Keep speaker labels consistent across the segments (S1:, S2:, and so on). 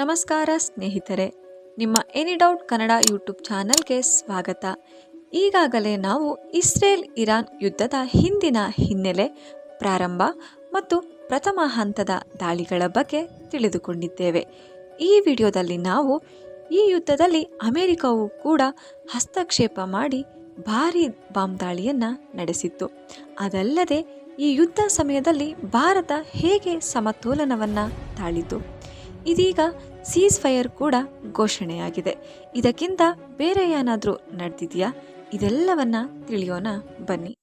S1: ನಮಸ್ಕಾರ ಸ್ನೇಹಿತರೆ, ನಿಮ್ಮ ಎನಿ ಡೌಟ್ ಕನ್ನಡ ಯೂಟ್ಯೂಬ್ ಚಾನಲ್ಗೆ ಸ್ವಾಗತ. ಈಗಾಗಲೇ ನಾವು ಇಸ್ರೇಲ್ ಇರಾನ್ ಯುದ್ಧದ ಹಿಂದಿನ ಹಿನ್ನೆಲೆ, ಪ್ರಾರಂಭ ಮತ್ತು ಪ್ರಥಮ ಹಂತದ ದಾಳಿಗಳ ಬಗ್ಗೆ ತಿಳಿದುಕೊಂಡಿದ್ದೇವೆ. ಈ ವಿಡಿಯೋದಲ್ಲಿ ನಾವು ಈ ಯುದ್ಧದಲ್ಲಿ ಅಮೆರಿಕವು ಕೂಡ ಹಸ್ತಕ್ಷೇಪ ಮಾಡಿ ಭಾರೀ ಬಾಂಬ್ ದಾಳಿಯನ್ನು ನಡೆಸಿತ್ತು. ಅದಲ್ಲದೆ ಈ ಯುದ್ಧ ಸಮಯದಲ್ಲಿ ಭಾರತ ಹೇಗೆ ಸಮತೋಲನವನ್ನು ತಾಳಿತು? ಇದೀಗ ಸೀಸ್ ಫೈರ್ ಕೂಡ ಘೋಷಣೆಯಾಗಿದೆ. ಇದಕ್ಕಿಂತ ಬೇರೆ ಏನಾದರೂ ನಡೆದಿದೆಯಾ? ಇದೆಲ್ಲವನ್ನ ತಿಳಿಯೋಣ. ಬನ್ನಿ.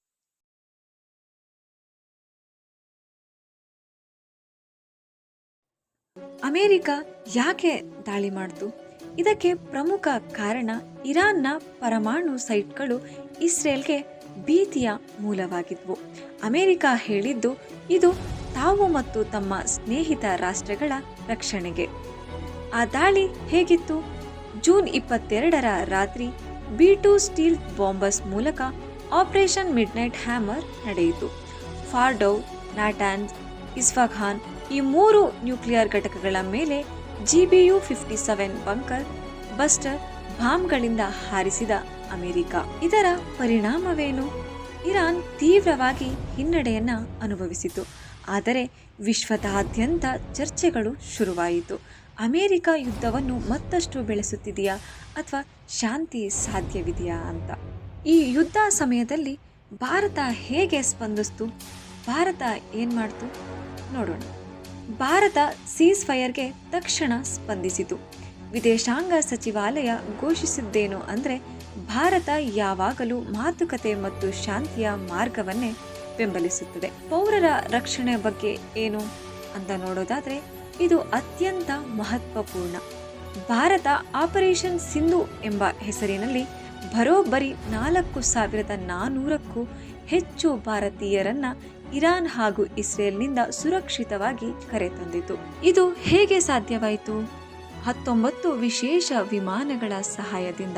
S1: ಅಮೆರಿಕ ಯಾಕೆ ದಾಳಿ ಮಾಡಿತು? ಇದಕ್ಕೆ ಪ್ರಮುಖ ಕಾರಣ ಇರಾನ್ನ ಪರಮಾಣು ಸೈಟ್ಗಳು ಇಸ್ರೇಲ್ಗೆ ಭೀತಿಯ ಮೂಲವಾಗಿದ್ವು. ಅಮೆರಿಕ ಹೇಳಿದ್ದು, ಇದು ತಾವು ಮತ್ತು ತಮ್ಮ ಸ್ನೇಹಿತ ರಾಷ್ಟ್ರಗಳ ರಕ್ಷಣೆಗೆ. ಆ ದಾಳಿ ಹೇಗಿತ್ತು? ಜೂನ್ ಇಪ್ಪತ್ತೆರಡರ ರಾತ್ರಿ ಬಿ ಟು ಸ್ಟೀಲ್ ಬಾಂಬರ್ಸ್ ಮೂಲಕ ಆಪರೇಷನ್ ಮಿಡ್ನೈಟ್ ಹ್ಯಾಮರ್ ನಡೆಯಿತು. ಫಾರ್ಡೌ ನಾಟಾನ್ ಇಸ್ಫಾಖಾನ್ ಈ ಮೂರು ನ್ಯೂಕ್ಲಿಯರ್ ಘಟಕಗಳ ಮೇಲೆ GBU fifty seven bunker, buster ಬಾಂಬ್ಗಳಿಂದ ಹಾರಿಸಿದ ಅಮೆರಿಕ. ಇದರ ಪರಿಣಾಮವೇನು? ಇರಾನ್ ತೀವ್ರವಾಗಿ ಹಿನ್ನಡೆಯನ್ನು ಅನುಭವಿಸಿತು. ಆದರೆ ವಿಶ್ವದಾದ್ಯಂತ ಚರ್ಚೆಗಳು ಶುರುವಾಯಿತು. ಅಮೆರಿಕ ಯುದ್ಧವನ್ನು ಮತ್ತಷ್ಟು ಬೆಳೆಸುತ್ತಿದೆಯಾ ಅಥವಾ ಶಾಂತಿ ಸಾಧ್ಯವಿದೆಯಾ ಅಂತ. ಈ ಯುದ್ಧ ಸಮಯದಲ್ಲಿ ಭಾರತ ಹೇಗೆ ಸ್ಪಂದಿಸ್ತು? ಭಾರತ ಏನು ಮಾಡ್ತು? ನೋಡೋಣ. ಭಾರತ ಸೀಸ್ ಫೈರ್ಗೆ ತಕ್ಷಣ ಸ್ಪಂದಿಸಿತು. ವಿದೇಶಾಂಗ ಸಚಿವಾಲಯ ಘೋಷಿಸಿದ್ದೇನು ಅಂದರೆ ಭಾರತ ಯಾವಾಗಲೂ ಮಾತುಕತೆ ಮತ್ತು ಶಾಂತಿಯ ಮಾರ್ಗವನ್ನೇ ಬೆಂಬಲಿಸುತ್ತದೆ. ಪೌರರ ರಕ್ಷಣೆ ಬಗ್ಗೆ ಏನು ಅಂತ ನೋಡೋದಾದ್ರೆ, ಇದು ಅತ್ಯಂತ ಮಹತ್ವಪೂರ್ಣ. ಭಾರತ ಆಪರೇಷನ್ ಸಿಂಧು ಎಂಬ ಹೆಸರಿನಲ್ಲಿ ಬರೋಬ್ಬರಿ ನಾಲ್ಕು ಸಾವಿರದ ನಾನ್ನೂರಕ್ಕೂ ಹೆಚ್ಚು ಭಾರತೀಯರನ್ನ ಇರಾನ್ ಹಾಗೂ ಇಸ್ರೇಲ್ನಿಂದ ಸುರಕ್ಷಿತವಾಗಿ ಕರೆತಂದಿತು. ಇದು ಹೇಗೆ ಸಾಧ್ಯವಾಯಿತು? ಹತ್ತೊಂಬತ್ತು ವಿಶೇಷ ವಿಮಾನಗಳ ಸಹಾಯದಿಂದ.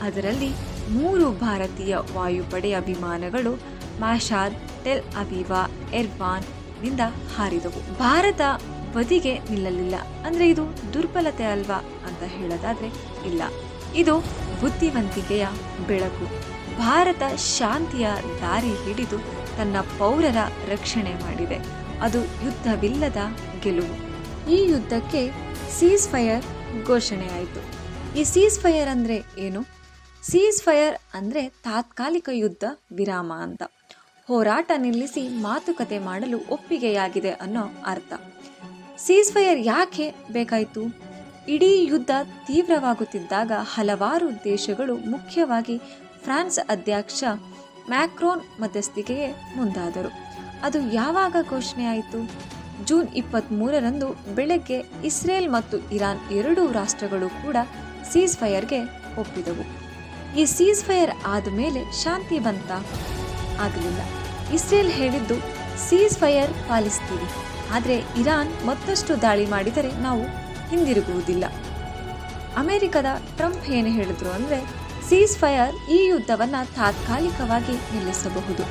S1: ಅದರಲ್ಲಿ ಮೂರು ಭಾರತೀಯ ವಾಯುಪಡೆಯ ವಿಮಾನಗಳು ಮಾಷಾದ್ ಟೆಲ್ ಅವಿವಾ ಎರ್ವಾನ್ನಿಂದ ಹಾರಿದವು. ಭಾರತ ಬದಿಗೆ ನಿಲ್ಲಲಿಲ್ಲ. ಅಂದ್ರೆ ಇದು ದುರ್ಬಲತೆ ಅಲ್ವಾ ಅಂತ ಹೇಳೋದಾದ್ರೆ ಇಲ್ಲ. ಇದು ಬುದ್ಧಿವಂತಿಕೆಯ ಬೆಳಕು. ಭಾರತ ಶಾಂತಿಯ ದಾರಿ ಹಿಡಿದು ತನ್ನ ಪೌರರ ರಕ್ಷಣೆ ಮಾಡಿದೆ. ಅದು ಯುದ್ಧವಿಲ್ಲದ ಗೆಲುವು. ಈ ಯುದ್ಧಕ್ಕೆ ಸೀಸ್ ಫೈರ್ ಘೋಷಣೆಯಾಯಿತು. ಈ ಸೀಸ್ ಫೈರ್ ಅಂದರೆ ಏನು? ಸೀಸ್ ಫೈರ್ ಅಂದರೆ ತಾತ್ಕಾಲಿಕ ಯುದ್ಧ ವಿರಾಮ ಅಂತ. ಹೋರಾಟ ನಿಲ್ಲಿಸಿ ಮಾತುಕತೆ ಮಾಡಲು ಒಪ್ಪಿಗೆಯಾಗಿದೆ ಅನ್ನೋ ಅರ್ಥ. ಸೀಸ್ ಫೈರ್ ಯಾಕೆ ಬೇಕಾಯಿತು? ಇಡೀ ಯುದ್ಧ ತೀವ್ರವಾಗುತ್ತಿದ್ದಾಗ ಹಲವಾರು ದೇಶಗಳು ಮುಖ್ಯವಾಗಿ ಫ್ರಾನ್ಸ್ ಅಧ್ಯಕ್ಷ ಮ್ಯಾಕ್ರೋನ್ ಮಧ್ಯಸ್ಥಿಕೆಗೆ ಮುಂದಾದರು. ಅದು ಯಾವಾಗ ಘೋಷಣೆಯಾಯಿತು ಜೂನ್ ಇಪ್ಪತ್ತ್ಮೂರರಂದು ಬೆಳಗ್ಗೆ ಇಸ್ರೇಲ್ ಮತ್ತು ಇರಾನ್ ಎರಡೂ ರಾಷ್ಟ್ರಗಳು ಕೂಡ ಸೀಸ್ ಫೈರ್ಗೆ ಒಪ್ಪಿದವು. ಈ ಸೀಸ್ ಫೈರ್ ಆದ ಮೇಲೆ ಶಾಂತಿ ಬಂತ? ಆಗಲಿಲ್ಲ. ಇಸ್ರೇಲ್ ಹೇಳಿದ್ದು ಸೀಸ್ ಫೈರ್ ಪಾಲಿಸ್ತೀವಿ. ಆದರೆ ಇರಾನ್ ಮತ್ತಷ್ಟು ದಾಳಿ ಮಾಡಿದರೆ ನಾವು ಹಿಂದಿರುಗುವುದಿಲ್ಲ. ಅಮೆರಿಕದ ಟ್ರಂಪ್ ಏನು ಹೇಳಿದ್ರು ಅಂದರೆ ಸೀಸ್ ಫೈರ್ ಈ ಯುದ್ಧವನ್ನು ತಾತ್ಕಾಲಿಕವಾಗಿ ನಿಲ್ಲಿಸಬಹುದು.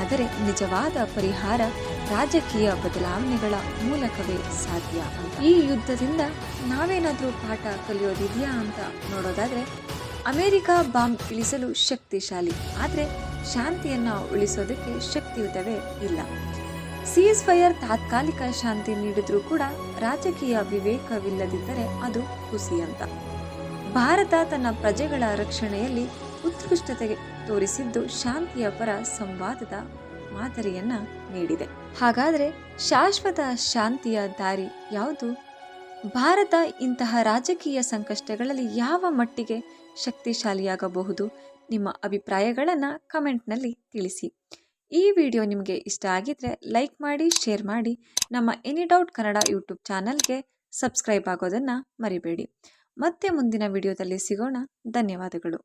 S1: ಆದರೆ ನಿಜವಾದ ಪರಿಹಾರ ರಾಜಕೀಯ ಬದಲಾವಣೆಗಳ ಮೂಲಕವೇ ಸಾಧ್ಯ. ಈ ಯುದ್ಧದಿಂದ ನಾವೇನಾದರೂ ಪಾಠ ಕಲಿಯೋದಿದೆಯಾ ಅಂತ ನೋಡೋದಾದರೆ ಅಮೆರಿಕ ಬಾಂಬ್ ಇಳಿಸಲು ಶಕ್ತಿಶಾಲಿ. ಆದರೆ ಶಾಂತಿಯನ್ನು ಉಳಿಸೋದಕ್ಕೆ ಶಕ್ತಿಯುತವೇ ಇಲ್ಲ. ಸೀಸ್ ಫೈರ್ ತಾತ್ಕಾಲಿಕ ಶಾಂತಿ ನೀಡಿದ್ರೂ ಕೂಡ ರಾಜಕೀಯ ವಿವೇಕವಿಲ್ಲದಿದ್ದರೆ ಅದು ಹುಸಿ ಅಂತ ಭಾರತ ತನ್ನ ಪ್ರಜೆಗಳ ರಕ್ಷಣೆಯಲ್ಲಿ ಉತ್ಕೃಷ್ಟತೆ ತೋರಿಸಿದ್ದು ಶಾಂತಿಯ ಪರ ಸಂವಾದದ ಮಾದರಿಯನ್ನ ನೀಡಿದೆ. ಹಾಗಾದರೆ ಶಾಶ್ವತ ಶಾಂತಿಯ ದಾರಿ ಯಾವುದು? ಭಾರತ ಇಂತಹ ರಾಜಕೀಯ ಸಂಕಷ್ಟಗಳಲ್ಲಿ ಯಾವ ಮಟ್ಟಿಗೆ ಶಕ್ತಿಶಾಲಿಯಾಗಬಹುದು? ನಿಮ್ಮ ಅಭಿಪ್ರಾಯಗಳನ್ನು ಕಮೆಂಟ್ನಲ್ಲಿ ತಿಳಿಸಿ. ಈ ವಿಡಿಯೋ ನಿಮಗೆ ಇಷ್ಟ ಆಗಿದ್ರೆ ಲೈಕ್ ಮಾಡಿ, ಶೇರ್ ಮಾಡಿ. ನಮ್ಮ ಎನಿ ಡೌಟ್ ಕನ್ನಡ ಯೂಟ್ಯೂಬ್ ಚಾನಲ್ಗೆ ಸಬ್ಸ್ಕ್ರೈಬ್ ಆಗೋದನ್ನು ಮರಿಬೇಡಿ. ಮತ್ತೆ ಮುಂದಿನ ವಿಡಿಯೋದಲ್ಲಿ ಸಿಗೋಣ. ಧನ್ಯವಾದಗಳು.